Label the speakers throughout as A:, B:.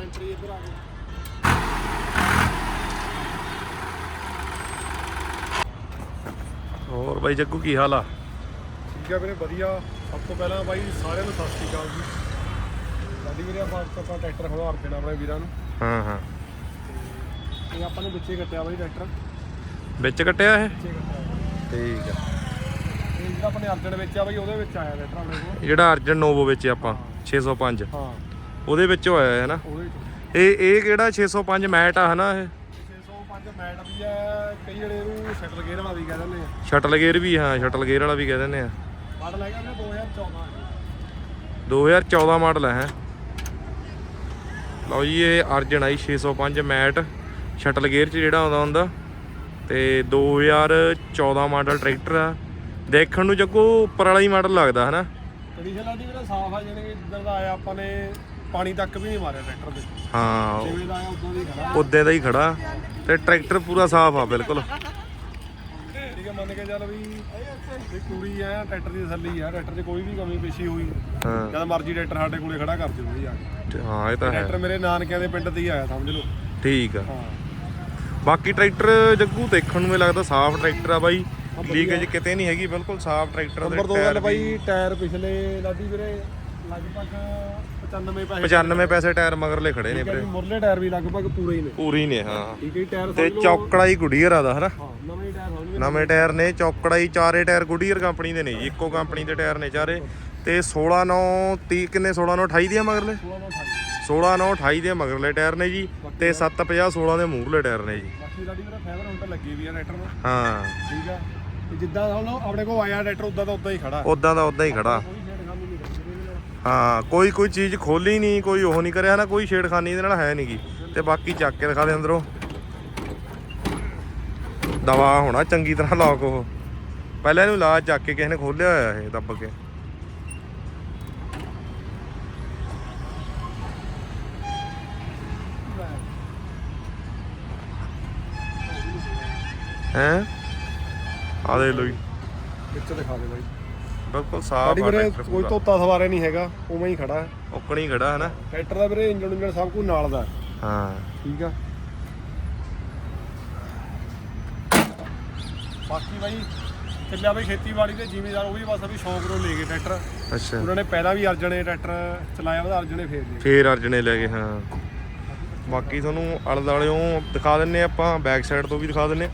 A: Entry ਇੱਧਰ ਆ ਗਈ
B: ਹੋਰ ਬਾਈ ਜੱਗੂ ਕੀ ਹਾਲ ਆ?
A: ਠੀਕ ਹੈ ਵੀਰੇ ਵਧੀਆ। ਸਭ ਤੋਂ ਪਹਿਲਾਂ ਬਾਈ ਸਾਰਿਆਂ ਨੂੰ ਸਤਿ ਸ਼੍ਰੀ ਅਕਾਲ ਜੀ। ਸਾਡੀ ਵੀਰੇ ਆਪਾਂ ਆਪਾਂ ਟਰੈਕਟਰ ਖਵਾ ਦੇਣਾ ਆਪਣੇ ਵੀਰਾਂ ਨੂੰ।
B: ਹਾਂ ਹਾਂ।
A: ਇਹ ਆਪਾਂ ਨੇ ਵਿੱਚੇ ਕੱਟਿਆ ਬਾਈ ਟਰੈਕਟਰ।
B: ਵਿੱਚ ਕੱਟਿਆ ਇਹ?
A: ਵਿੱਚੇ ਕੱਟਿਆ
B: ਠੀਕ ਆ।
A: ਇਹ ਜਿਹੜਾ ਆਪਣੇ ਅਰਜਨ ਵਿੱਚ ਆ ਬਾਈ ਉਹਦੇ ਵਿੱਚ ਆਇਆ ਟਰੈਕਟਰ ਆਪਣੇ ਕੋਲ।
B: ਜਿਹੜਾ ਅਰਜਨ ਨੋਵੋ ਵਿੱਚ ਆਪਾਂ 605
A: ਹਾਂ।
B: ਉਹਦੇ ਵਿੱਚ ਹੋਇਆ ਹੈ ਨਾ?
A: ਉਹਦੇ ਵਿੱਚ।
B: ਇਹ ਇਹ ਕਿਹੜਾ 605 ਮੈਟ ਆ ਹਨਾ ਇਹ?
A: 605 ਮੈਟ ਵੀ ਆ ਕਈ ਜਿਹੜੇ ਇਹਨੂੰ ਸ਼ਟਲ ਗੇਅਰ ਵਾਲਾ ਵੀ ਕਹਿ ਦਿੰਦੇ ਆ।
B: ਸ਼ਟਲ ਗੇਅਰ ਵੀ ਹਾਂ ਸ਼ਟਲ ਗੇਅਰ ਵਾਲਾ ਵੀ ਕਹਿ ਦਿੰਦੇ ਆ।
A: ਮਾਡਲ ਹੈਗਾ ਨਾ 2014
B: 2014 ਮਾਡਲ ਹੈ। ਲਓ ਜੀ ਇਹ ਅਰਜਨ ਆਈ 605 ਮੈਟ। ਸ਼ਟਲ ਗੇਅਰ ਚ ਜਿਹੜਾ ਆਉਂਦਾ ਹੁੰਦਾ ਤੇ 2014 ਮਾਡਲ ਟਰੈਕਟਰ ਆ। ਦੇਖਣ ਨੂੰ ਜੱਗੋ ਉੱਪਰ ਵਾਲਾ ਹੀ ਮਾਡਲ ਲੱਗਦਾ ਹਨਾ?
A: ਕੰਡੀਸ਼ਨ ਲਾਡੀ ਵੀਰੇ ਸਾਫ਼ ਆ ਜਿਹੜੇ ਜਿੱਦਾਂ ਦਾ ਆਇਆ ਆਪਾਂ ਨੇ ਪਾਣੀ ਤੱਕ ਵੀ ਨਹੀਂ ਮਾਰਿਆ ਟਰੈਕਟਰ ਦੇ।
B: ਹਾਂ
A: ਜਿਵੇਂ ਦਾ ਆਇਆ ਉਦਾਂ ਦੀ ਖੜਾ।
B: ਉਦੋਂ ਦਾ ਹੀ ਖੜਾ। ਤੇ ਟਰੈਕਟਰ ਪੂਰਾ ਸਾਫ਼ ਆ ਬਿਲਕੁਲ।
A: ਠੀਕ ਹੈ ਮੰਨ ਕੇ ਚੱਲ ਵੀ ਇਹ ਪੂਰੀ ਆ ਟਰੈਕਟਰ ਦੀ ਤਸੱਲੀ ਆ ਟਰੈਕਟਰ 'ਚ ਕੋਈ ਵੀ ਕਮੀ ਪੇਸ਼ੀ ਹੋਈ
B: ਹਾਂ।
A: ਜਦ ਮਰਜ਼ੀ ਟਰੈਕਟਰ ਸਾਡੇ ਕੋਲੇ ਖੜਾ ਕਰ ਦਿਓ ਜੀ ਆ ਕੇ।
B: ਤੇ ਹਾਂ ਇਹ ਤਾਂ ਹੈ।
A: ਟਰੈਕਟਰ ਮੇਰੇ ਨਾਨਕਿਆਂ ਦੇ ਪਿੰਡ ਤੇ ਹੀ ਆਇਆ ਸਮਝ ਲਓ।
B: ਠੀਕ ਆ।
A: ਹਾਂ।
B: ਬਾਕੀ ਟਰੈਕਟਰ ਜੱਗੂ ਦੇਖਣ ਨੂੰ ਇਹ ਲੱਗਦਾ ਸਾਫ਼ ਟਰੈਕਟਰ ਆ ਬਾਈ। ਲੀਕੇਜ ਕਿਤੇ ਨਹੀਂ ਹੈਗੀ ਬਿਲਕੁਲ ਸਾਫ਼ ਟਰੈਕਟਰ
A: ਨੰਬਰ 2
B: ਟਾਇਰ
A: ਗੱਲ ਬਾਈ ਟਾਇਰ ਪਿਛਲੇ ਲਾਡੀ ਵੀਰੇ ਲਗਭਗ 95 ਪੈਸੇ
B: 95 ਪੈਸੇ ਟਾਇਰ ਮਗਰਲੇ ਖੜੇ ਨੇ ਵੀਰੇ।
A: ਮੁਰਲੇ ਟਾਇਰ ਵੀ ਲਗਭਗ ਪੂਰੇ ਹੀ ਨੇ।
B: ਪੂਰੀ ਨੇ ਹਾਂ।
A: ਠੀਕ ਹੈ ਟਾਇਰ
B: ਤੇ ਚੌਕੜਾ ਹੀ ਗੁਡੀਅਰ ਆਦਾ ਹਨਾ?
A: ਨਵੇਂ ਟਾਇਰ ਲਓ
B: ਨਵੇਂ ਟਾਇਰ ਨੇ ਚੌਕੜਾ ਹੀ ਚਾਰੇ ਟਾਇਰ ਗੁਡੀਅਰ ਕੰਪਨੀ ਦੇ ਨੇ ਜੀ ਇੱਕੋ ਕੰਪਨੀ ਦੇ ਟਾਇਰ ਨੇ ਚਾਰੇ। ਤੇ 16 9 30 ਕਿੰਨੇ 16 9 28 ਦੇ ਮਗਰਲੇ? 16 9 28 ਦੇ ਮਗਰਲੇ ਟਾਇਰ ਨੇ ਜੀ ਤੇ 750 16 ਦੇ ਮੂਹਰਲੇ ਟਾਇਰ ਨੇ ਜੀ।
A: ਬਾਕੀ ਲਾਡੀ ਵੀਰੇ ਫਾਈਬਰ ਹੁਣ ਤਾਂ ਲੱਗੀ ਵੀ ਆ ਟਰੈਕਟਰ ਨੂੰ।
B: ਹਾਂ।
A: ਠੀਕ ਆ। ਜਿੱਦਾਂ ਹੁਣ ਆਪਣੇ ਕੋਲ ਆਇਆ ਟਰੈਕਟਰ ਉਦਾਂ ਦਾ ਉਦਾਂ ਹੀ ਖੜਾ।
B: ਉਦਾਂ ਦਾ ਉਦਾਂ ਹੀ ਖੜਾ
A: ਕੋਈ ਛੇੜਖਾਨੀ ਨਹੀਂ ਕਰੀ ਇਹਦੇ ਨਾਲ
B: ਹਾਂ, ਕੋਈ ਕੋਈ ਚੀਜ਼ ਖੋਲੀ ਨਹੀਂ, ਕੋਈ ਉਹ ਨਹੀਂ ਕਰਿਆ ਨਾ, ਕੋਈ ਛੇੜਖਾਨੀ ਇਹਦੇ ਨਾਲ ਹੈ ਨਹੀਂਗੀ ਤੇ ਬਾਕੀ ਚੱਕ ਕੇ ਦਿਖਾ ਦੇ ਅੰਦਰੋਂ। ਦਵਾ ਹੋਣਾ ਚੰਗੀ ਤਰ੍ਹਾਂ ਲੌਕ ਉਹ। ਪਹਿਲਾਂ ਇਹਨੂੰ ਲਾ ਚੱਕ ਕੇ ਕਿਸੇ ਨੇ ਖੋਲਿਆ ਹੋਇਆ ਇਹ, ਦੱਬ ਕੇ। ਹੈ? ਆ ਦੇ ਲੋ ਜੀ।
A: ਵਿੱਚ ਦਿਖਾ ਦੇ ਬਾਈ।
B: ਬਿਲਕੁਲ ਸਾਫ਼
A: ਸਾਡੀ ਵੀਰੇ ਕੋਈ ਧੋਤਾ ਸਵਾਰੇ ਨਹੀਂ ਹੈਗਾ ਉਵੇਂ ਹੀ ਖੜਾ ਹੈ।
B: ਔਕਣੀ ਖੜਾ ਹੈ ਨਾ
A: ਟਰੈਕਟਰ ਦਾ ਵੀਰੇ ਇੰਜਨ ਇੰਜਨ ਸਭ ਕੁਝ ਨਾਲ ਦਾ ਹੈ। ਠੀਕ ਆ। ਬਾਕੀ ਬਾਈ ਚੱਲਿਆ ਬਈ ਖੇਤੀਬਾੜੀ ਦੇ ਜ਼ਿਮੀਦਾਰ ਉਹ ਵੀ ਬਸ ਅਭੀ ਸ਼ੌਂਕ ਨੂੰ ਲੈ ਗਏ ਟਰੈਕਟਰ
B: ਅੱਛਾ।
A: ਉਹਨਾਂ ਨੇ ਪਹਿਲਾਂ ਵੀ ਅਰਜਣੇ ਟਰੈਕਟਰ ਚਲਾਇਆ ਉਹਦਾ ਅਰਜਣੇ ਫੇਰ ਲਿਆ
B: ਫੇਰ ਅਰਜਨੇ ਲੈ ਗਏ ਹਾਂ। ਬਾਕੀ ਤੁਹਾਨੂੰ ਅਲ ਦਾਲਿਓਂ ਦਿਖਾ ਦਿੰਨੇ ਆਪਾਂ ਬੈਕ ਸਾਈਡ ਤੋਂ ਵੀ ਦਿਖਾ ਦਿੰਨੇ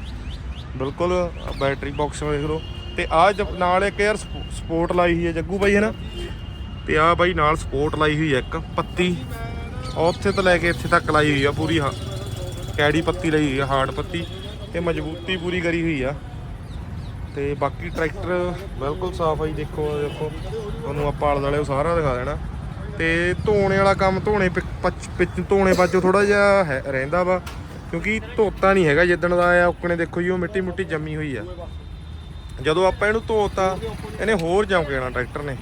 B: ਬਿਲਕੁਲ ਬੈਟਰੀ ਬਾਕਸ ਵੇਖ ਲਓ। ਤੇ ਆ ਨਾਲ ਇੱਕ ਯਾਰ ਸਪੋਰਟ ਲਾਈ ਹੋਈ ਹੈ ਜੱਗੂ ਬਾਈ ਹੈ ਨਾ ਤੇ ਆ ਬਾਈ ਨਾਲ ਸਪੋਰਟ ਲਾਈ ਹੋਈ ਹੈ ਇੱਕ ਪੱਤੀ। ਉੱਥੇ ਤੋਂ ਲੈ ਕੇ ਇੱਥੇ ਤੱਕ ਲਾਈ ਹੋਈ ਆ ਪੂਰੀ ਹਾ- ਕੈੜੀ ਪੱਤੀ ਲਈ ਹੋਈ ਆ, ਹਾਰਡ ਪੱਤੀ। ਤੇ ਮਜ਼ਬੂਤੀ ਪੂਰੀ ਕਰੀ ਹੋਈ ਆ। ਤੇ ਬਾਕੀ ਟਰੈਕਟਰ ਬਿਲਕੁਲ ਸਾਫ਼ ਆ ਜੀ, ਦੇਖੋ ਦੇਖੋ। ਤੁਹਾਨੂੰ ਆਪਾਂ ਆਲੇ ਦੁਆਲੇ ਸਾਰਾ ਦਿਖਾ ਦੇਣਾ। ਤੇ ਧੋਣੇ ਵਾਲਾ ਕੰਮ ਧੋਣੇ ਪਿ- ਪੱਚ- ਪਿੱਛ ਧੋਣੇ ਬਾਜੋ ਥੋੜਾ ਜਿਹਾ ਹੈ- ਰਹਿੰਦਾ ਵਾ। ਕਿਉਂਕਿ ਧੋਤਾ ਨਹੀਂ ਹੈਗਾ ਜਿੱਦਣ ਦਾ ਆ ਉਕਣੇ ਦੇਖੋ ਜੀ, ਉਹ ਮਿੱਟੀ ਮੁੱਟੀ ਜੰਮੀ ਹੋਈ ਆ। ਜਦੋਂ ਆਪਾਂ ਇਹਨੂੰ ਧੋਤਾ ਇਹਨੇ ਹੋਰ ਜੰਮ ਜਾਣਾ ਟਰੈਕਟਰ ਨੇ।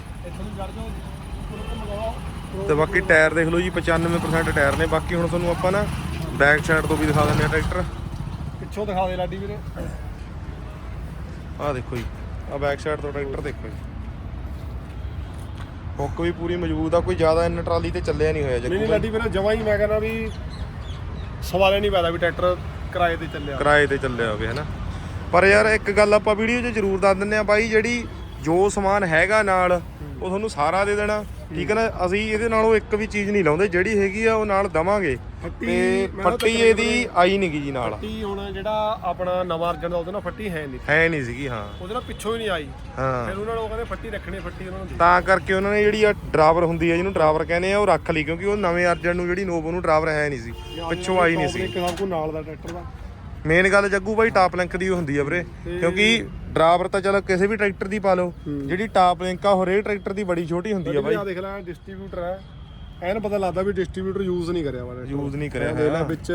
B: ਤੇ ਬਾਕੀ ਟਾਇਰ ਦੇਖ ਲਓ ਜੀ 95% ਟਾਇਰ ਨੇ। ਬਾਕੀ ਹੁਣ ਤੁਹਾਨੂੰ ਆਪਾਂ ਨਾ ਬੈਕ ਸਾਈਡ ਤੋਂ ਵੀ ਦਿਖਾ ਦਿੰਦੇ ਆ ਟਰੈਕਟਰ।
A: ਪਿੱਛੋਂ ਦਿਖਾ ਦੇ ਲਾਡੀ ਵੀਰੇ।
B: ਆਹ ਦੇਖੋ ਜੀ ਆਹ ਬੈਕ ਸਾਈਡ ਤੋਂ ਟਰੈਕਟਰ ਦੇਖੋ ਜੀ। ਹੁੱਕ ਵੀ ਪੂਰੀ ਮਜ਼ਬੂਤ ਆ ਕੋਈ ਜ਼ਿਆਦਾ ਇੰਨ ਟਰਾਲੀ ਤੇ ਚੱਲਿਆ ਨਹੀਂ ਹੋਇਆ
A: ਨਹੀਂ ਨਹੀਂ
B: ਜੱਗੂ
A: ਲਾਡੀ ਵੀਰੇ ਜਮਾ ਹੀ ਮੈਂ ਕਹਿੰਦਾ ਵੀ ਸਵਾਲੇ ਨਹੀਂ ਪੈਦਾ ਵੀ ਟਰੈਕਟਰ ਕਿਰਾਏ ਤੇ ਚੱਲਿਆ।
B: ਕਿਰਾਏ ਤੇ ਚੱਲਿਆ ਹੋਵੇ ਹਨਾ? ਪਰ ਯਾਰ ਇੱਕ ਗੱਲ ਆਪਾਂ ਵੀਡੀਓ 'ਚ ਜ਼ਰੂਰ ਦੱਸ ਦਿੰਨੇ ਆ ਬਾਈ ਜਿਹੜੀ ਜੋ ਸਮਾਨ ਹੈਗਾ ਨਾਲ ਉਹ ਤੁਹਾਨੂੰ ਸਾਰਾ ਦੇ ਦੇਣਾ। ਠੀਕ ਹੈ ਨਾ? ਅਸੀਂ ਇਹਦੇ ਨਾਲੋਂ ਇੱਕ ਵੀ ਚੀਜ਼ ਨਹੀਂ ਲਾਉਂਦੇ ਜਿਹੜੀ ਹੈਗੀ ਆ ਉਹ ਨਾਲ ਦਵਾਂਗੇ। ਤੇ ਫੱਟੀ ਇਹਦੀ ਆਈ ਨਹੀਂ ਗੀ ਜੀ ਨਾਲ।
A: ਫੱਟੀ ਹੁਣ ਜਿਹੜਾ ਆਪਣਾ ਨਵਾਂ ਅਰਜਨ ਦਾ ਉਹਦੇ ਨਾਲ ਫੱਟੀ ਹੈ ਨਹੀਂ
B: ਹੈ ਨਹੀਂ ਸੀਗੀ ਹਾਂ।
A: ਉਹਦੇ ਨਾਲ ਪਿੱਛੋਂ ਹੀ ਨਹੀਂ ਆਈ।
B: ਹਾਂ।
A: ਫਿਰ ਉਹਨਾਂ ਕਹਿੰਦੇ ਫੱਟੀ ਰੱਖਣੀ ਫੱਟੀ ਉਹਨਾਂ ਨੂੰ
B: ਤਾਂ ਕਰਕੇ ਉਹਨਾਂ ਨੇ ਜਿਹੜੀ ਆ ਡਰਾਈਵਰ ਹੁੰਦੀ ਹੈ ਜਿਹਨੂੰ ਡਰਾਈਵਰ ਕਹਿੰਦੇ ਆ ਉਹ ਰੱਖ ਲਈ ਕਿਉਂਕਿ ਉਹ ਨਵੇਂ ਅਰਜਨ ਨੂੰ ਜਿਹੜੀ ਨੋਵੋ ਨੂੰ ਡਰਾਈਵਰ ਹੈ ਨਹੀਂ ਸੀ। ਪਿੱਛੋਂ ਆਈ ਨਹੀਂ ਸੀ।
A: ਇੱਕ ਸਭ ਕੋ ਨਾਲ ਦਾ ਟਰੈਕਟਰ ਦਾ।
B: ਮੇਨ ਗੱਲ ਜੱਗੂ ਬਾਈ ਟਾਪ ਲਿੰਕ ਦੀ ਹੁੰਦੀ ਆ ਵੀਰੇ। ਕਿਉਂਕਿ ਡਰਾਈਵਰ ਤਾਂ ਚਲੋ ਕਿਸੇ ਵੀ ਟਰੈਕਟਰ ਦੀ ਪਾ ਲਓ। ਜਿਹੜੀ ਟਾਪ ਲਿੰਕ ਆ ਹਰੇਕ ਟਰੈਕਟਰ ਦੀ ਬੜੀ ਛੋਟੀ ਹੁੰਦੀ ਆ ਬਾਈ
A: ਆ ਦੇਖ ਲੈ ਡਿਸਟ੍ਰੀਬਿਊਟਰ ਹੈ ਐਨ ਪਤਾ ਲੱਗਦਾ ਵੀ ਡਿਸਟ੍ਰੀਬਿਊਟਰ ਯੂਜ਼ ਨਹੀਂ ਕਰਿਆ ਵਾ।
B: ਯੂਜ਼ ਨਹੀਂ ਕਰਿਆ ਹੋਇਆ
A: ਵਿੱਚ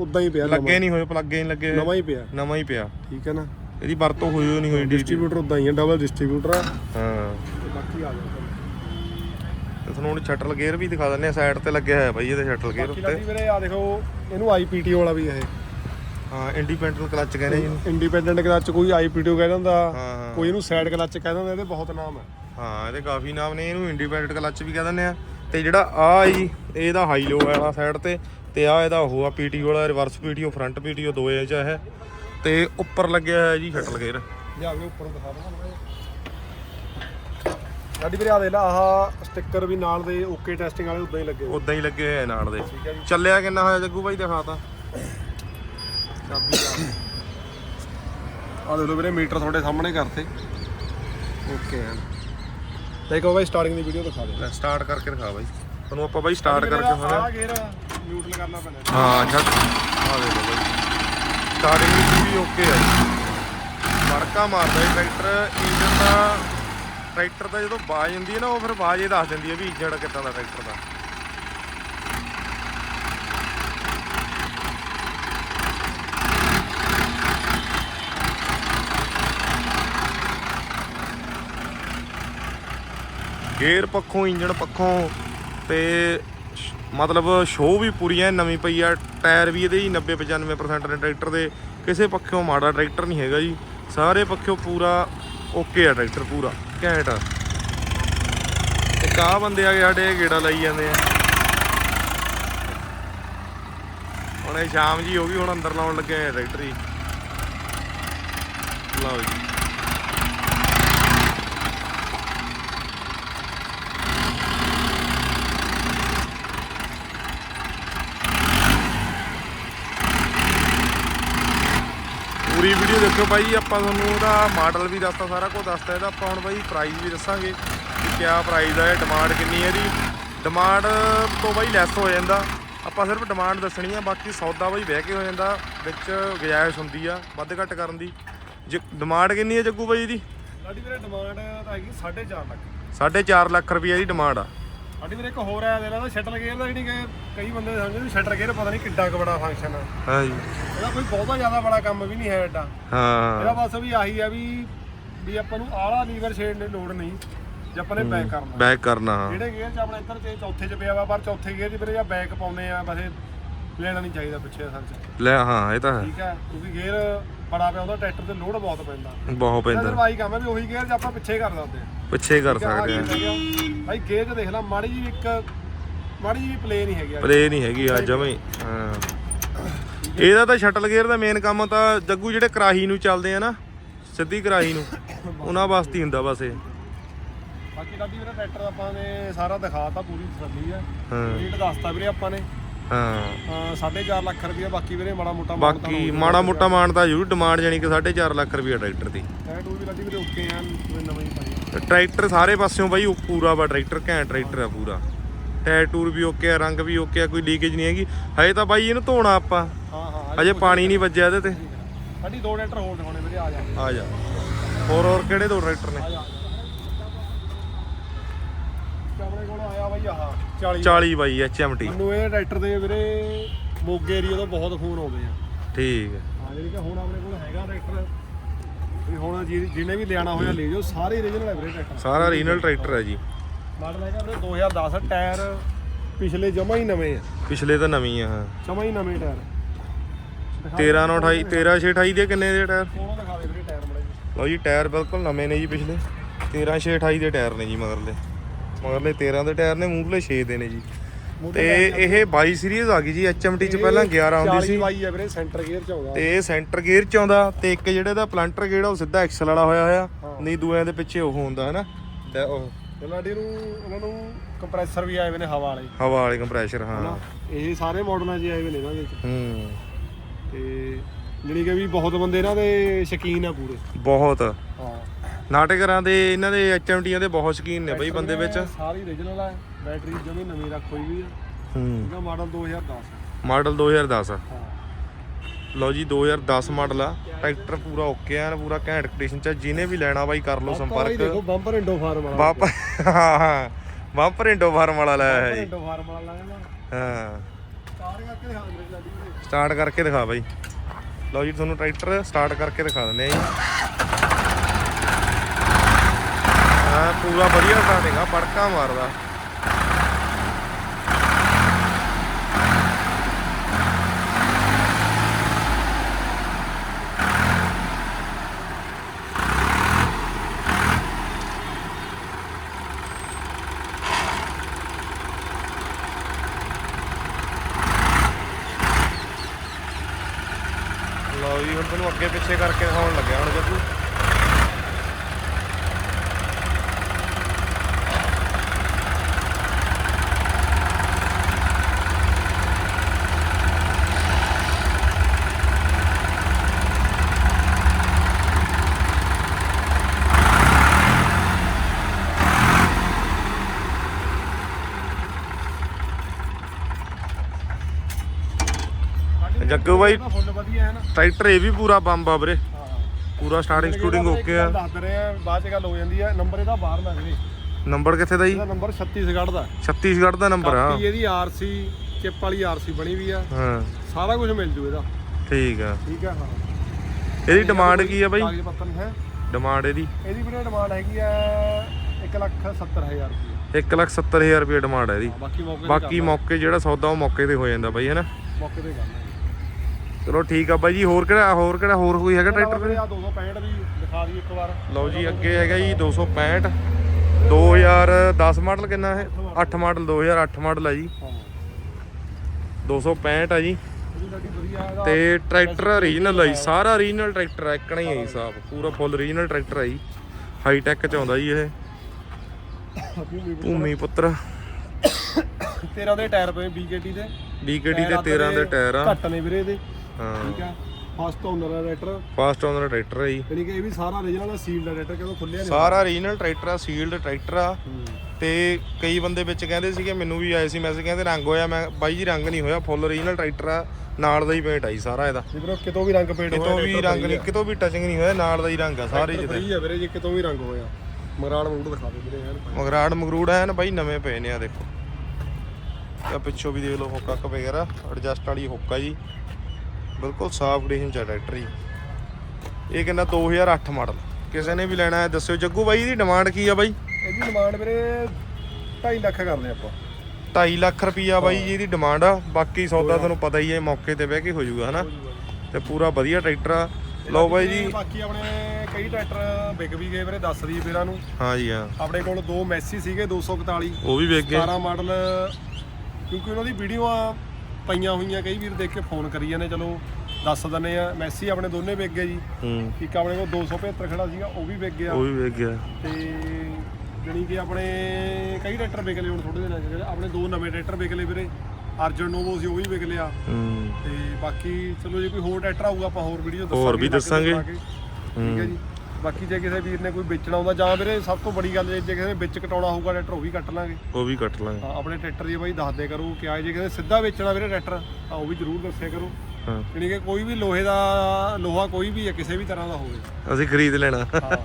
A: ਉਦਾਂ ਹੀ ਪਿਆ
B: ਲੱਗੇ ਨਹੀਂ ਹੋਏ ਪਲੱਗੇ ਨਹੀਂ ਲੱਗੇ।
A: ਨਵਾਂ ਹੀ ਪਿਆ।
B: ਨਵਾਂ ਹੀ ਪਿਆ।
A: ਠੀਕ ਹੈ ਨਾ?
B: ਇਹਦੀ ਵਰਤੋਂ ਹੋਈ ਹੋਈ ਨਹੀਂ ਹੋਈ
A: ਡਿਸਟ੍ਰੀਬਿਊਟਰ ਉਦਾਂ ਹੀ ਹੈ ਡਬਲ ਡਿਸਟ੍ਰੀਬਿਊਟਰ ਆ।
B: ਹਾਂ।
A: ਬਾਕੀ ਆ
B: ਤੇ ਤੁਹਾਨੂੰ ਹੁਣ ਸ਼ਟਲ ਗੇਅਰ ਵੀ ਦਿਖਾ ਦਿੰਨੇ ਆ ਸਾਈਡ ਤੇ ਲੱਗਿਆ ਹੋਇਆ ਬਾਈ ਇਹਦੇ ਸ਼ਟਲ ਗੇਅਰ ਉੱਤੇ।
A: ਵੀਰੇ ਆ ਦੇਖੋ ਇਹਨੂੰ ਆਈਪੀਟੀਓ ਵਾਲਾ ਵੀ ਇਹ।
B: ਹਾਂ ਇੰਡੀਪੈਂਡੈਂਟ ਕਲੱਚ ਕਹਿੰਦੇ ਜੀ ਇਹਨੂੰ।
A: ਇੰਡੀਪੈਂਡੈਂਟ ਕਲੱਚ ਕੋਈ ਆਈਪੀਟੀਓ ਕਹਿ ਦਿੰਦਾ
B: ਹਾਂ ਹਾਂ।
A: ਕੋਈ ਇਹਨੂੰ ਸਾਈਡ ਕਲੱਚ ਕਹਿ ਦਿੰਦਾ ਇਹਦੇ ਬਹੁਤ ਨਾਮ ਹੈ
B: ਹਾਂ ਇਹਦੇ ਕਾਫੀ ਨਾਮ ਨੇ ਇਹਨੂੰ ਇੰਡੀਪੈਂਡੈਂਟ ਕਲੱਚ ਵੀ ਕਹਿ ਦਿੰਦੇ ਆ। ਤੇ ਜਿਹੜਾ ਆ ਜੀ ਇਹਦਾ ਹਾਈ ਲੋ ਵਾਲਾ ਸਾਈਡ ਤੇ ਤੇ ਆ ਇਹਦਾ ਉਹ ਆ ਪੀਟੀ ਵਾਲਾ ਰਿਵਰਸ ਪੀਟੀਓ ਫਰੰਟ ਪੀਟੀਓ ਦੋਏ ਚ ਹੈ ਤੇ ਉੱਪਰ ਲੱਗਿਆ ਹੋਇਆ ਜੀ ਸ਼ਟਲ ਗੇਅਰ
A: ਲਿਆ ਕੇ ਉੱਪਰੋਂ ਦਿਖਾ ਦਵਾਂ ਸਾਡੀ ਵੀਰੇ ਆ ਦੇ ਲਾ ਆਹ ਸਟicker ਵੀ ਨਾਲ ਦੇ ਓਕੇ ਟੈਸਟਿੰਗ ਵਾਲੇ ਉਦਾਂ ਹੀ ਲੱਗੇ ਹੋਏ।
B: ਉਦਾਂ ਹੀ ਲੱਗੇ ਹੋਏ ਆ ਨਾਲ ਦੇ। ਚੱਲਿਆ ਕਿੰਨਾ ਹੋਇਆ ਜੱਗੂ ਬਾਈ ਦਿਖਾਤਾ
A: ਚਾਬੀ ਆ। ਦੇ ਲੋ ਵੀਰੇ ਮੀਟਰ ਤੁਹਾਡੇ ਸਾਹਮਣੇ ਕਰਤੇ। ਓਕੇ ਐਨ ਦੇਖੋ ਬਾਈ ਸਟਾਰਟਿੰਗ ਦੀ ਵੀਡੀਓ ਦਿਖਾ ਦੇ
B: ਲੈ ਸਟਾਰਟ ਕਰਕੇ ਦਿਖਾ ਬਾਈ। ਤੁਹਾਨੂੰ ਆਪਾਂ ਬਾਈ ਸਟਾਰਟ ਕਰਕੇ ਹੁਣ
A: ਆ ਗੇਰ ਨਿਊਟਰਲ ਕਰਨਾ ਪੈਣਾ।
B: ਹਾਂ ਛੱਡ। ਆ ਦੇ ਲਓ ਬਾਈ। ਸਟਾਰਟਿੰਗ ਵੀ ਓਕੇ ਆ ਜੀ। ਮੜਕਾ ਮਾਰਦਾ ਇਹ ਟਰੈਕਟਰ ਇੰਜਨ ਦਾ। ਟਰੈਕਟਰ ਦਾ ਜਦੋਂ ਬਾਜ ਹੁੰਦੀ ਹੈ ਨਾ ਉਹ ਫਿਰ ਬਾਜ ਇਹ ਦੱਸ ਦਿੰਦੀ ਹੈ ਵੀ ਇੰਜਨ ਕਿੱਦਾਂ ਦਾ ਟਰੈਕਟਰ ਦਾ। ਗੇਅਰ ਪੱਖੋਂ, ਇੰਜਣ ਪੱਖੋਂ ਤੇ ਮਤਲਬ ਸ਼ੋਅ ਵੀ ਪੂਰੀ ਐ ਨਵੀਂ ਪਈ ਆ, ਟਾਇਰ ਵੀ ਇਹਦੇ ਹੀ 90 95% ਨੇ ਟਰੈਕਟਰ ਦੇ। ਕਿਸੇ ਪੱਖੋਂ ਮਾੜਾ ਟਰੈਕਟਰ ਨਹੀਂ ਹੈਗਾ ਜੀ। ਸਾਰੇ ਪੱਖੋਂ ਪੂਰਾ ਓਕੇ ਆ ਟਰੈਕਟਰ ਪੂਰਾ, ਘੈਂਟ ਆ। ਤੇ ਕਾ ਬੰਦੇ ਆ ਗਏ ਸਾਡੇ ਗੇੜਾ ਲਾਈ ਜਾਂਦੇ ਆ। ਹੁਣੇ ਸ਼ਾਮ ਜੀ ਹੋ ਗਈ, ਹੁਣ ਅੰਦਰ ਲਾਉਣ ਲੱਗੇ ਆ ਟਰੈਕਟਰ ਹੀ ਲਓ ਜੀ। ਪੂਰੀ ਵੀਡੀਓ ਦੇਖਿਓ ਬਾਈ ਆਪਾਂ ਤੁਹਾਨੂੰ ਉਹਦਾ ਮਾਡਲ ਵੀ ਦੱਸਤਾ ਸਾਰਾ ਕੁਝ ਦੱਸਤਾ ਇਹਦਾ ਆਪਾਂ ਹੁਣ ਬਾਈ ਪ੍ਰਾਈਸ ਵੀ ਦੱਸਾਂਗੇ ਕਿ ਕਿਆ ਪ੍ਰਾਈਸ ਆ ਇਹ ਡਿਮਾਂਡ ਕਿੰਨੀ ਹੈ ਇਹਦੀ। ਡਿਮਾਂਡ ਤੋਂ ਬਾਈ ਲੈਸ ਹੋ ਜਾਂਦਾ। ਆਪਾਂ ਸਿਰਫ ਡਿਮਾਂਡ ਦੱਸਣੀ ਆ ਬਾਕੀ ਸੌਦਾ ਬਾਈ ਬਹਿ ਕੇ ਹੋ ਜਾਂਦਾ ਵਿੱਚ ਗੁਜਾਇਸ਼ ਹੁੰਦੀ ਆ ਵੱਧ ਘੱਟ ਕਰਨ ਦੀ। ਜੇ ਡਿਮਾਂਡ ਕਿੰਨੀ ਹੈ ਜੱਗੂ ਬਾਈ ਇਹਦੀ?
A: ਸਾਡੀ ਵੀਰੇ ਡਿਮਾਂਡ ਤਾਂ ਹੈਗੀ 4.5 ਲੱਖ।
B: 4.5 ਲੱਖ ਰੁਪਏ ਦੀ ਡਿਮਾਂਡ ਆ।
A: ਸਾਡੀ ਵੀਰੇ ਇੱਕ ਹੋਰ ਆ ਦੇ ਲਾ ਸ਼ਟਲ ਗੇਅਰ ਦਾ ਜਿਹੜੀ ਕਿ ਕਈ ਬੰਦੇ ਸਮਝਦੇ ਸ਼ਟਰ ਗੇਅਰ ਪਤਾ ਨਹੀਂ ਕਿੱਡਾ ਕੁ ਬੜਾ ਫੰਕਸ਼ਨ ਆ।
B: ਹਾਂ ਜੀ।
A: ਇਹਦਾ ਕੋਈ ਬਹੁਤਾ ਜ਼ਿਆਦਾ ਬੜਾ ਕੰਮ ਵੀ ਨਹੀਂ ਹੈ ਐਡਾ। ਇਹਦਾ
B: ਹਾਂ
A: ਬਸ ਵੀ ਆਹੀ ਆ ਵੀ ਵੀ ਆਪਾਂ ਨੂੰ ਆਲਾ ਲੀਵਰ ਛੇੜਨ ਦੀ ਲੋੜ ਨਹੀਂ ਜੇ ਆਪਾਂ ਨੇ ਬੈਕ ਕਰਨਾ।
B: ਬੈਕ ਕਰਨਾ ਹਾਂ।
A: ਜਿਹੜੇ ਗੇਅਰ 'ਚ ਆਪਣਾ ਇੱਧਰ ਤੇ ਚੌਥੇ 'ਚ ਪਿਆ ਵਾ ਪਰ ਚੌਥੇ ਗੇਅਰ 'ਚ ਵੀਰੇ ਜਾਂ ਬੈਕ ਪਾਉਨੇ ਆ ਵੈਸੇ ਲੈਣਾ ਨਹੀਂ ਚਾਹੀਦਾ ਪਿੱਛੇ ਅਸਲ 'ਚ।
B: ਲੈ ਹਾਂ ਇਹ ਤਾਂ ਹੈ।
A: ਠੀਕ ਹੈ ਕਿਉਂਕਿ ਗੇਅਰ ਬੜਾ ਪਿਆ ਉਹਦਾ ਟਰੈਕਟਰ ਤੇ ਲੋਡ ਬਹੁਤ ਪੈਂਦਾ।
B: ਬਹੁਤ
A: ਇਹਦਾ
B: ਪੈਂਦਾ।
A: ਵਾਈ ਕੰਮ ਹੈ ਵੀ ਉਹੀ ਗੇਅਰ 'ਚ ਆਪਾਂ ਪਿੱਛੇ ਕਰ ਦਿੰਦੇ ਆ।
B: ਪਿੱਛੇ ਕਰ ਸਕਦੇ ਆ।
A: ਭਾਈ 'ਚ ਦੇਖ ਲੈ ਮਾੜੀ ਜੀ ਇੱਕ ਮਾੜੀ ਜੀ ਪਲੇ ਨਹੀਂ ਹੈਗੀ।
B: ਪਲੇ ਨਹੀਂ ਹੈਗੀ ਆ ਜਮਾਂ ਹੀ। ਇਹਦਾ ਤਾਂ ਸ਼ਟਲ ਗੇਅਰ ਦਾ ਮੇਨ ਕੰਮ ਤਾਂ ਜੱਗੂ ਜਿਹੜੇ ਕਰਾਹੀ ਨੂੰ ਚੱਲਦੇ ਆ ਨਾ ਸਿੱਧੀ ਕਰਾਹੀ ਨੂੰ ਉਹਨਾਂ ਵਾਸਤੇ ਹੁੰਦਾ ਬਸ ਇਹ।
A: ਬਾਕੀ ਲਾਡੀ ਵੀਰੇ ਟਰੈਕਟਰ ਆਪਾਂ ਨੇ ਸਾਰਾ ਦਿਖਾਤਾ ਪੂਰੀ ਤਸੱਲੀ ਆ।
B: ਹਾਂ।
A: ਰੇਟ ਦੱਸਤਾ ਵੀਰੇ ਆਪਾਂ ਨੇ।
B: ਹਾਂ।
A: ਹਾਂ 4.5 ਲੱਖ ਰੁਪਏ ਬਾਕੀ ਵੀਰੇ ਮਾੜਾ ਮੋਟਾ ਮਾਨ ਤਾਂ
B: ਬਾਕੀ ਮਾੜਾ ਮੋਟਾ ਮਾਨ ਤਾਂ ਜ਼ਰੂਰ ਡਿਮਾਂਡ ਜਾਨੀ ਕਿ 4.5 ਲੱਖ ਰੁਪਏ ਟਰੈਕਟਰ ਦੀ।
A: ਟਾਇਰ ਵੀ ਲਾਡੀ ਵੀਰੇ ਓਕੇ ਆ ਨਵਾਂ ਹੀ
B: ਤੇ ਟਰੈਕਟਰ ਸਾਰੇ ਪਾਸਿਓਂ ਬਾਈ ਉਹ ਪੂਰਾ ਵਾ ਟਰੈਕਟਰ ਘੈਂਟ ਟਰੈਕਟਰ ਆ ਪੂਰਾ। ਟਾਇਰ ਟੂਰ ਵੀ ਓਕੇ ਆ ਰੰਗ ਵੀ ਓਕੇ ਆ ਕੋਈ ਲੀਕੇਜ ਨਹੀਂ ਹੈਗੀ। ਹਜੇ ਤਾਂ ਬਾਈ ਇਹਨੂੰ ਧੋਣਾ ਆਪਾਂ।
A: ਹਾਂ ਹਾਂ
B: ਅਜੇ ਪਾਣੀ ਨਹੀਂ ਵੱਜਿਆ ਇਹਦੇ ਤੇ।
A: ਸਾਡੀ ਦੋ ਟਰੈਕਟਰ ਹੋਰ ਦਿਖਾਉਣੇ ਵੀਰੇ ਆ ਜਾ
B: ਆ ਜਾ। ਹੋਰ ਹੋਰ ਕਿਹੜੇ ਦੋ ਟਰੈਕਟਰ ਨੇ?
A: ਆ ਜਾ ਆਪਣੇ ਕੋਲ ਆਇਆ ਬਾਈ ਆਹ 40
B: 40 ਬਾਈ ਐਚਐਮਟੀ
A: ਮੈਨੂੰ ਇਹ ਟਰੈਕਟਰ ਦੇ ਵੀਰੇ ਮੋਗੇ ਏਰੀਆ ਤੋਂ ਬਹੁਤ ਫੋਨ ਆਉਂਦੇ ਆ।
B: ਠੀਕ ਹੈ
A: ਹਾਂ ਜਿਹੜੀ ਕਿ ਹੁਣ ਆਪਣੇ ਕੋਲ ਹੈਗਾ ਟਰੈਕਟਰ ਵੀ ਹੁਣ ਜੀ- ਜਿਹਨੇ ਵੀ ਲਿਆਣਾ ਹੋਇਆ ਲੈ ਜਾਓ ਸਾਰੇ ਰੀਜਨਲ ਹੈ ਵੀਰੇ ਟਰੈਕਟਰ
B: ਸਾਰਾ ਰੀਨਲ ਟਰੈਕਟਰ ਹੈ ਜੀ।
A: ਮਾਡਲ ਹੈਗਾ ਵੀਰੇ 2010 ਟਾਇਰ ਪਿਛਲੇ ਜਮਾ ਹੀ ਨਵੇਂ ਆ।
B: ਪਿਛਲੇ ਤਾਂ ਨਵੀਂ ਆ ਹਾਂ।
A: ਜਮਾ ਹੀ ਨਵੇਂ ਟਾਇਰ
B: 13 9 28 13 6 28 ਦੇ ਕਿੰਨੇ ਦੇ ਟਾਇਰ
A: ਕੋਲੋਂ ਦਿਖਾ ਦੇ ਵੀਰੇ ਟਾਇਰ ਬੜੇ
B: ਲਓ ਜੀ ਟਾਇਰ ਬਿਲਕੁਲ ਨਵੇਂ ਨੇ ਜੀ ਪਿਛਲੇ। 13 6 28 ਦੇ ਟਾਇਰ ਨੇ ਜੀ ਮਗਰਲੇ। ਮਗਰਲੇ 13 ਦੇ ਟਾਇਰ ਨੇ ਮੂਹਰਲੇ 6 ਦੇ ਨੇ ਜੀ। ਤੇ ਇਹ 22 ਸੀਰੀਜ਼ ਆ ਗਈ ਜੀ ਐਚਐਮਟੀ ਚ ਪਹਿਲਾਂ 11 ਆਉਂਦੀ ਸੀ।
A: ਵਾਈ ਹੈ ਵੀਰੇ ਸੈਂਟਰ ਗੇਅਰ ਚ ਆਉਂਦਾ।
B: ਤੇ ਇਹ ਸੈਂਟਰ ਗੇਅਰ ਚ ਆਉਂਦਾ ਤੇ ਇੱਕ ਜਿਹੜਾ ਦਾ ਪਲੰਟਰ ਗੇਅਰ ਉਹ ਸਿੱਧਾ ਐਕਸਲ ਵਾਲਾ ਹੋਇਆ ਹੋਇਆ। ਨਹੀਂ ਦੂਆਂ ਦੇ ਪਿੱਛੇ ਉਹ ਹੁੰਦਾ ਹੈ ਨਾ ਤੇ ਉਹ
A: ਲਾਡੀ ਨੂੰ ਉਹਨਾਂ ਨੂੰ ਕੰਪਰੈਸਰ ਵੀ ਆਏ ਹੋਏ ਨੇ ਹਵਾ ਵਾਲੇ।
B: ਹਵਾ ਵਾਲੇ ਕੰਪਰੈਸ਼ਰ ਹਾਂ।
A: ਇਹ ਸਾਰੇ ਮਾਡਲਾਂ 'ਚ ਆਏ ਹੋਏ ਨੇ ਇਹਨਾਂ ਦੇ ਵਿੱਚ।
B: ਹੂੰ।
A: ਤੇ ਜਿਹੜੀ ਕਿ ਵੀ ਬਹੁਤ ਬੰਦੇ ਇਹਨਾਂ ਦੇ ਸ਼ੌਕੀਨ ਆ ਪੂਰੇ।
B: ਬਹੁਤ।
A: ਹਾਂ।
B: ਨਾਟਕਰਾਂ ਦੇ ਇਹਨਾਂ ਦੇ ਐਚਐਮਟੀਆਂ ਦੇ ਬਹੁਤ ਸ਼ੌਕੀਨ ਨੇ ਬਈ ਬੰਦੇ ਵਿੱਚ।
A: ਸਾਰੀ ਓਰੀਜਨਲ ਆ ਬੈਟਰੀ ਜਮੀ ਨਵੀਂ ਰੱਖ ਹੋਈ ਵੀ ਆ।
B: ਹੂੰ।
A: ਇਹਦਾ ਮਾਡਲ 2010
B: ਮਾਡਲ 2010
A: ਹਾਂ।
B: ਲਓ ਜੀ 2010 ਮਾਡਲ ਆ। ਟਰੈਕਟਰ ਪੂਰਾ ਓਕੇ ਆ ਪੂਰਾ ਘੈਂਟ ਕੰਡੀਸ਼ਨ ਚ ਆ। ਜਿਹਨੇ ਵੀ ਲੈਣਾ ਬਾਈ ਕਰ ਲਓ ਸੰਪਰਕ।
A: ਬੰਪਰ ਇੰਡੋ ਫਾਰਮ ਵਾਲਾ
B: ਬਾਪ ਹਾਂ ਹਾਂ। ਬੰਪਰ ਇੰਡੋ ਫਾਰਮ ਵਾਲਾ ਲਾਇਆ ਹੈ ਜੀ।
A: ਇੰਡੋ ਫਾਰਮ ਵਾਲਾ ਲਾਇਆ ਨਾ
B: ਹਾਂ।
A: ਕਾਰ ਕਰਕੇ ਦਿਖਾ
B: ਸਟਾਰਟ ਕਰਕੇ ਦਿਖਾ ਬਾਈ। ਲਓ ਜੀ ਤੁਹਾਨੂੰ ਟਰੈਕਟਰ ਸਟਾਰਟ ਕਰਕੇ ਦਿਖਾ ਦਿੰਦੇ ਆ ਜੀ। ਹਾਂ ਪੂਰਾ ਵਧੀਆ ਸਟਾਰਟਿੰਗ ਆ ਬੜਕਾ ਮਾਰਦਾ। ਲਓ ਜੀ, ਹੁਣ ਤੁਹਾਨੂੰ ਅੱਗੇ ਪਿੱਛੇ ਕਰਕੇ ਦਿਖਾਉਣ ਲੱਗਿਆ, ਹੁਣ ਜੱਗੂ। ਜੱਗੂ ਬਾਈ-
A: ਇਹਦਾ ਫੁੱਲ ਵਧੀਆ ਹੈ ਨਾ।
B: ਟਰੈਕਟਰ ਇਹ ਵੀ ਪੂਰਾ ਬੰਬ ਆ ਵੀਰੇ। ਪੂਰਾ ਸਟਾਰਟਿੰਗ ਸਟੂਡਿੰਗ ਓਕੇ ਆ।
A: ਦੱਸ ਰਹੇ ਆ ਬਾਅਦ ਚ ਗੱਲ ਹੋ ਜਾਂਦੀ ਹੈ ਨੰਬਰ ਇਹਦਾ ਬਾਹਰ ਨਾ ਵੀਰੇ
B: ਨੰਬਰ ਕਿੱਥੇ ਦਾ ਜੀ?
A: ਇਹਦਾ ਨੰਬਰ 36 ਦਾ।
B: ਛੱਤੀਸਗੜ੍ਹ ਦਾ ਨੰਬਰ ਆ।
A: ਕਾਪੀ ਇਹਦੀ ਆਰਸੀ ਚਿਪ ਵਾਲੀ ਆਰਸੀ ਬਣੀ ਵੀ ਆ।
B: ਹਾਂ।
A: ਸਾਰਾ ਕੁਝ ਮਿਲ ਜੂ ਇਹਦਾ।
B: ਠੀਕ ਆ।
A: ਠੀਕ ਆ ਹਾਂ।
B: ਇਹਦੀ ਡਿਮਾਂਡ ਕੀ ਆ ਬਾਈ?
A: ਕਾਗਜ਼ ਪੱਤਰ ਨਹੀਂ ਹੈ।
B: ਡਿਮਾਂਡ ਇਹਦੀ?
A: ਇਹਦੀ ਵੀਰੇ ਡਿਮਾਂਡ ਹੈਗੀ ਆ 170000 ਰੁਪਏ।
B: 170000 ਰੁਪਏ ਡਿਮਾਂਡ ਹੈ ਇਹਦੀ।
A: ਬਾਕੀ ਮੌਕੇ
B: ਬਾਕੀ ਮੌਕੇ ਜਿਹੜਾ ਸੌਦਾ ਉਹ ਮੌਕੇ ਤੇ ਹੋ ਜਾਂਦਾ ਬਾਈ ਹੈਨਾ
A: ਮੌਕੇ ਤੇ ਕਰਨਾ
B: ਚਲੋ ਠੀਕ ਆ ਬਾਈ ਜੀ ਹੋਰ ਕਿਹੜਾ ਹੋਰ ਕਿਹੜਾ ਹੋਰ ਕੋਈ ਹੈਗਾ ਟਰੈਕਟਰ
A: ਆ 265 ਵੀ ਦਿਖਾ ਦਈਏ ਇੱਕ ਵਾਰ।
B: ਲਓ ਜੀ ਅੱਗੇ ਹੈਗਾ ਜੀ 265 2010 ਮਾਡਲ ਕਿੰਨਾ ਹੈ 8 ਮਾਡਲ। 2008 ਮਾਡਲ ਹੈ ਜੀ।
A: ਹਾਂ।
B: 265 ਆ ਜੀ। ਤੇ ਟਰੈਕਟਰ ਓਰੀਜਨਲ ਹੈ ਜੀ ਸਾਰਾ ਓਰੀਜਨਲ ਟਰੈਕਟਰ ਹੈ ਇੱਕਣਾ ਹੀ ਹੈ ਜੀ ਸਾਫ਼ ਪੂਰਾ ਫੁੱਲ ਓਰੀਜਨਲ ਟਰੈਕਟਰ ਹੈ ਜੀ। ਹਾਈ ਟੈਕ ਚ ਆਉਂਦਾ ਜੀ ਇਹ। ਭੂਮੀ ਪੁੱਤਰ।
A: 13 ਦੇ ਟਾਇਰ ਪਏ BKT ਦੇ।
B: BKT ਦੇ 13 ਦੇ ਟਾਇਰ। ਆ
A: ਘੱਟ ਨੇ ਵੀਰੇ ਇਹਦੇ।
B: ਹਾਂ।
A: ਠੀਕ ਆ? ਫਸਟ ਓਨਰ ਦਾ ਰੈਟਰ
B: ਫਾਸਟ ਓਨਰ ਟਰੈਕਟਰ ਹੈ ਜੀ।
A: ਯਾਨੀ ਕਿ ਇਹ ਵੀ ਸਾਰਾ origignal ਸੀਲ ਦਾ ਰੈਟਰ ਕਿਉਂ ਖੁੱਲਿਆ ਨਹੀਂ?
B: ਸਾਰਾ ਓਰੀਜਨਲ ਟਰੈਕਟਰ ਆ ਸੀਲਡ ਟਰੈਕਟਰ ਆ। ਤੇ ਕਈ ਬੰਦੇ ਵਿੱਚ ਕਹਿੰਦੇ ਸੀਗੇ ਮੈਨੂੰ ਵੀ ਆਏ ਸੀ ਮੈਸੇਜ ਕਹਿੰਦੇ ਰੰਗ ਹੋਇਆ ਮੈਂ ਬਾਈ ਜੀ ਰੰਗ ਨਹੀਂ ਹੋਇਆ ਫੁੱਲ ਓਰੀਜਨਲ ਟਰੈਕਟਰ ਆ ਨਾਲ ਦਾ ਹੀ ਪੇਂਟ ਆਈ ਸਾਰਾ ਇਹਦਾ।
A: ਜੀ ਵੀਰੋ ਕਿਤੋਂ ਵੀ ਰੰਗ ਪੇਂਟ
B: ਕਿਤੋਂ ਵੀ ਰੰਗ ਨਹੀਂ ਕਿਤੋਂ ਵੀ ਟਚਿੰਗ ਨਹੀਂ ਹੋਇਆ ਨਾਲ ਦਾ ਹੀ ਰੰਗ ਆ ਸਾਰੇ ਜਿੱਤੇ
A: ਸਹੀ ਹੈ ਵੀਰੇ ਜੀ ਕਿਤੋਂ ਵੀ ਰੰਗ ਹੋਇਆ। ਮਗਰਾੜ ਮੂਡ ਦਿਖਾ ਦੇ ਵੀਰੇ ਐਨ
B: ਮਗਰਾੜ ਮਗਰੂੜ ਐ ਨਾ ਬਾਈ ਨਵੇਂ ਪਏ ਨੇ ਆ ਦੇਖੋ। ਤੇ ਪਿੱਛੋਂ ਵੀ ਦੇਖ ਲਓ ਹੁੱਕਾ ਵਗੈਰਾ ਐਡਜਸਟ ਵਾਲੀ ਹੁੱਕਾ ਜੀ। ਬਿਲਕੁਲ ਸਾਫ਼ ਕੰਡੀਸ਼ਨ ਚ ਆ ਟਰੈਕਟਰ ਜੀ। ਇਹ ਕਹਿੰਦਾ 2008 ਮਾਡਲ। ਕਿਸੇ ਨੇ ਵੀ ਲੈਣਾ ਹੈ ਦੱਸਿਓ। ਜੱਗੂ ਬਾਈ ਦੀ ਡਿਮਾਂਡ ਕੀ ਆ ਬਾਈ?
A: ਇਹਦੀ ਡਿਮਾਂਡ ਵੀਰੇ 2.5 ਲੱਖ ਕਰਦੇ ਆਪਾਂ।
B: 2.5 ਲੱਖ ਰੁਪਈਆ ਬਾਈ ਜੀ ਇਹਦੀ ਡਿਮਾਂਡ ਆ। ਬਾਕੀ ਸੌਦਾ ਤੁਹਾਨੂੰ ਪਤਾ ਹੀ ਹੈ ਮੌਕੇ ਤੇ ਬਹਿ ਕੇ ਹੋ ਜਾਊਗਾ ਹਨਾ? ਤੇ ਪੂਰਾ ਵਧੀਆ ਟਰੈਕਟਰ ਆ। ਲਓ ਬਾਈ ਜੀ।
A: ਬਾਕੀ ਆਪਣੇ ਕਈ ਟਰੈਕਟਰ ਵਿਕ ਵੀ ਗਏ ਵੀਰੇ ਦੱਸ ਦਈਏ ਵੀਰਾਂ ਨੂੰ।
B: ਹਾਂ ਜੀ ਹਾਂ।
A: ਆਪਣੇ ਕੋਲ ਦੋ ਮੈਸੀ ਸੀਗੇ 241
B: ਉਹ ਵੀ ਵੇਖ ਗਏ।
A: 17 ਮਾਡਲ ਕਿਉਂਕਿ ਉਹਨਾਂ ਦੀ ਵੀਡੀਓਆਂ ਪਈਆਂ ਹੋਈਆਂ ਕਈ ਵੀਰ ਦੇਖ ਕੇ ਫੋਨ ਕਰੀ ਜਾਂਦੇ ਚਲੋ ਦੱਸ ਦਿੰਦੇ ਆ। ਮੈਸੀ ਆਪਣੇ ਦੋਨੇ ਵਿਕ ਗਏ ਜੀ।
B: ਹੂੰ।
A: ਇੱਕ ਆਪਣੇ ਕੋਲ 275 ਖੜਾ ਸੀਗਾ ਉਹ ਵੀ ਵਿਕ ਗਿਆ।
B: ਉਹ ਵੀ ਵੇਖ ਗਿਆ।
A: ਤੇ ਜਣੀ ਕਿ ਆਪਣੇ ਕਈ ਟਰੈਕਟਰ ਵਿਕ ਲਏ ਹੁਣ ਥੋੜੇ ਦਿਨਾਂ 'ਚ। ਆਪਣੇ ਦੋ ਨਵੇਂ ਟਰੈਕਟਰ ਵਿਕ ਲਏ ਵੀਰੇ। ਅਰਜਨ ਨੋਵੋ ਸੀ ਉਹ ਵੀ ਵਿਕ ਲਿਆ।
B: ਹੂੰ।
A: ਤੇ ਬਾਕੀ ਚਲੋ ਜੇ ਕੋਈ ਹੋਰ ਟਰੈਕਟਰ ਆਊਗਾ ਆਪਾਂ ਹੋਰ ਵੀਡੀਓ
B: ਹੋਰ ਵੀ ਦੱਸਾਂਗੇ।
A: ਠੀਕ ਹੈ ਜੀ। ਬਾਕੀ ਜੇ ਕਿਸੇ ਵੀਰ ਨੇ ਕੋਈ ਵੇਚਣਾ ਹੁੰਦਾ ਜਾਂ ਵੀਰੇ ਸਭ ਤੋਂ ਬੜੀ ਗੱਲ ਜੇ ਕਿਸੇ ਨੇ ਵਿੱਚ ਕਟਾਉਣਾ ਹੋਊਗਾ ਟਰੈਕਟਰ ਉਹ ਵੀ ਕੱਟ ਲਾਂਗੇ।
B: ਉਹ ਵੀ ਕੱਟ ਲਾਂਗੇ।
A: ਹਾਂ, ਆਪਣੇ ਟਰੈਕਟਰ ਦੀ ਬਾਈ ਦੱਸ ਦੇ ਕਰੋ ਕਿ ਆਏ ਜੇ ਕਿਸੇ ਨੇ ਸਿੱਧਾ ਵੇਚਣਾ ਵੀਰੇ ਟਰੈਕਟਰ ਤਾਂ ਉਹ ਵੀ ਜ਼ਰੂਰ ਦੱਸਿਆ ਕਰੋ।
B: ਹਾਂ।
A: ਯਾਨੀ ਕਿ ਕੋਈ ਵੀ ਲੋਹੇ ਦਾ ਲੋਹਾ ਕੋਈ ਵੀ ਹੈ ਕਿਸੇ ਵੀ ਤਰ੍ਹਾਂ ਦਾ ਹੋਵੇ।
B: ਅਸੀਂ ਖਰੀਦ ਲੈਣਾ।
A: ਹਾਂ।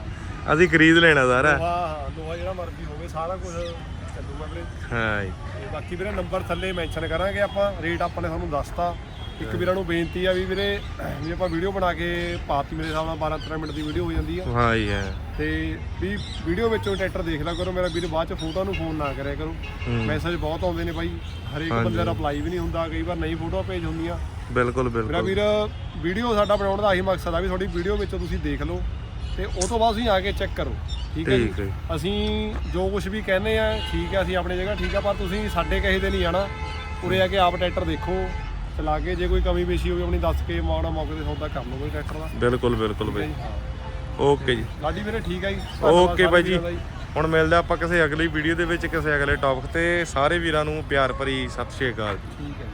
B: ਅਸੀਂ ਖਰੀਦ ਲੈਣਾ ਸਾਰਾ।
A: ਲੋਹਾ ਹਾਂ, ਲੋਹਾ ਜਿਹੜਾ ਮਰਜ਼ੀ ਹੋਵੇ ਸਾਰਾ ਕੁਝ ਚੱਲੂਗਾ ਵੀਰੇ।
B: ਹਾਂ
A: ਬਾਕੀ ਵੀਰੇ ਨੰਬਰ ਥੱਲੇ ਮੈਂਸ਼ਨ ਕਰਾਂਗੇ ਆਪਾਂ ਰੇਟ ਆਪਾਂ ਨੇ ਤੁਹਾਨੂੰ ਦੱਸਤਾ। ਇੱਕ ਵੀਰਾਂ ਨੂੰ ਬੇਨਤੀ ਆ ਵੀ ਵੀਰੇ ਵੀ ਆਪਾਂ ਵੀਡੀਓ ਬਣਾ ਕੇ ਪਾਤੀ ਮੇਰੇ ਹਿਸਾਬ ਨਾਲ 12 13 ਮਿੰਟ ਦੀ ਵੀਡੀਓ ਹੋ ਜਾਂਦੀ ਆ।
B: ਹਾਂ ਜੀ ਹਾਂ।
A: ਤੇ ਵੀ ਵੀਡੀਓ ਵਿੱਚੋਂ ਟਰੈਕਟਰ ਦੇਖ ਲਿਆ ਕਰੋ ਮੇਰਾ ਵੀਰ ਬਾਅਦ ਚ ਫੋਟੋ ਨੂੰ ਫੋਨ ਨਾ ਕਰਿਆ ਕਰੋ। ਮੈਸੇਜ ਬਹੁਤ ਆਉਂਦੇ ਨੇ ਬਾਈ ਹਰੇਕ ਬੰਦੇ ਦਾ ਰਿਪਲਾਈ ਵੀ ਨਹੀਂ ਹੁੰਦਾ ਕਈ ਵਾਰ ਨਹੀਂ ਫੋਟੋ ਭੇਜ ਹੁੰਦੀਆਂ।
B: ਬਿਲਕੁਲ
A: ਮੇਰਾ
B: ਬਿਲਕੁਲ
A: ਵੀਰ ਵੀਡੀਓ ਸਾਡਾ ਬਣਾਉਣ ਦਾ ਆਹੀ ਮਕਸਦ ਆ ਵੀ ਤੁਹਾਡੀ ਵੀਡੀਓ ਵਿੱਚ ਤੁਸੀਂ ਦੇਖ ਲਓ ਤੇ ਉਹ ਤੋਂ ਬਾਅਦ ਤੁਸੀਂ ਆ ਕੇ ਚੈੱਕ ਕਰੋ ਠੀਕ ਹੈ ਜੀ? ਅਸੀਂ ਜੋ ਕੁਝ ਵੀ ਕਹਿੰਦੇ ਆ ਠੀਕ ਹੈ ਅਸੀਂ ਆਪਣੀ ਜਗ੍ਹਾ ਠੀਕ ਆ ਪਰ ਤੁਸੀਂ ਸਾਡੇ ਕਹੇ ਤੇ ਨਹੀਂ ਆਣਾ ਉਰੇ ਆ ਕੇ ਆਪ ਟਰੈਕਟਰ ਦੇਖੋ। ਚਲਾ ਕੇ ਜੇ ਕੋਈ ਕਮੀ ਪੇਸ਼ੀ ਹੋਵੇ ਆਪਣੀ ਦੱਸ ਕੇ ਮਾੜਾ ਮੌਕੇ ਤੇ ਸੌਦਾ ਕਰ ਲਓ ਕੋਈ ਟਰੈਕਟਰ ਦਾ।
B: ਬਿਲਕੁਲ ਬਿਲਕੁਲ ਬਾਈ। ਓਕੇ ਜੀ।
A: ਲਾਡੀ ਵੀਰੇ ਠੀਕ ਆ ਜੀ?
B: ਓਕੇ ਬਾਈ ਜੀ। ਹੁਣ ਮਿਲਦੇ ਆਪਾਂ ਕਿਸੇ ਅਗਲੀ ਵੀਡੀਓ ਦੇ ਵਿੱਚ ਕਿਸੇ ਅਗਲੇ ਟੌਪਿਕ ਤੇ। ਸਾਰੇ ਵੀਰਾਂ ਨੂੰ ਪਿਆਰ ਭਰੀ ਸਤਿ ਸ਼੍ਰੀ ਅਕਾਲ
A: ਠੀਕ ਹੈ